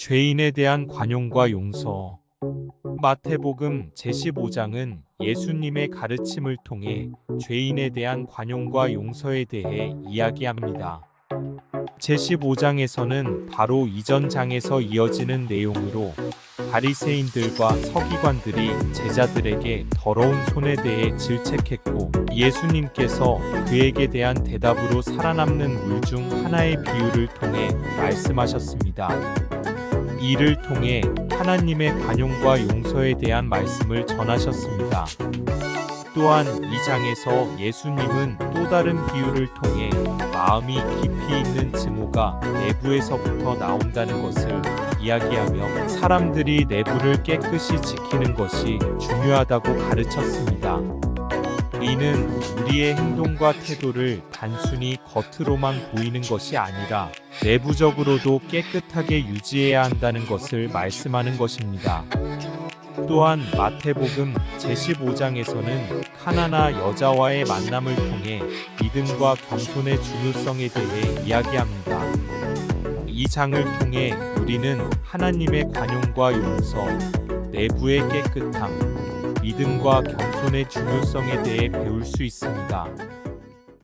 죄인에 대한 관용과 용서. 마태복음 제15장은 예수님의 가르침을 통해 죄인에 대한 관용과 용서에 대해 이야기합니다. 제15장에서는 바로 이전 장에서 이어지는 내용으로 바리새인들과 서기관들이 제자들에게 더러운 손에 대해 질책했고 예수님께서 그에게 대한 대답으로 살아남는 물 중 하나의 비유를 통해 말씀하셨습니다. 이를 통해 하나님의 관용과 용서에 대한 말씀을 전하셨습니다. 또한 이 장에서 예수님은 또 다른 비유를 통해 마음이 깊이 있는 증오가 내부에서부터 나온다는 것을 이야기하며 사람들이 내부를 깨끗이 지키는 것이 중요하다고 가르쳤습니다. 이는 우리의 행동과 태도를 단순히 겉으로만 보이는 것이 아니라 내부적으로도 깨끗하게 유지해야 한다는 것을 말씀하는 것입니다. 또한 마태복음 제15장에서는 카나나 여자와의 만남을 통해 믿음과 겸손의 중요성에 대해 이야기합니다. 이 장을 통해 우리는 하나님의 관용과 용서, 내부의 깨끗함, 믿음과 겸손의 중요성에 대해 배울 수 있습니다.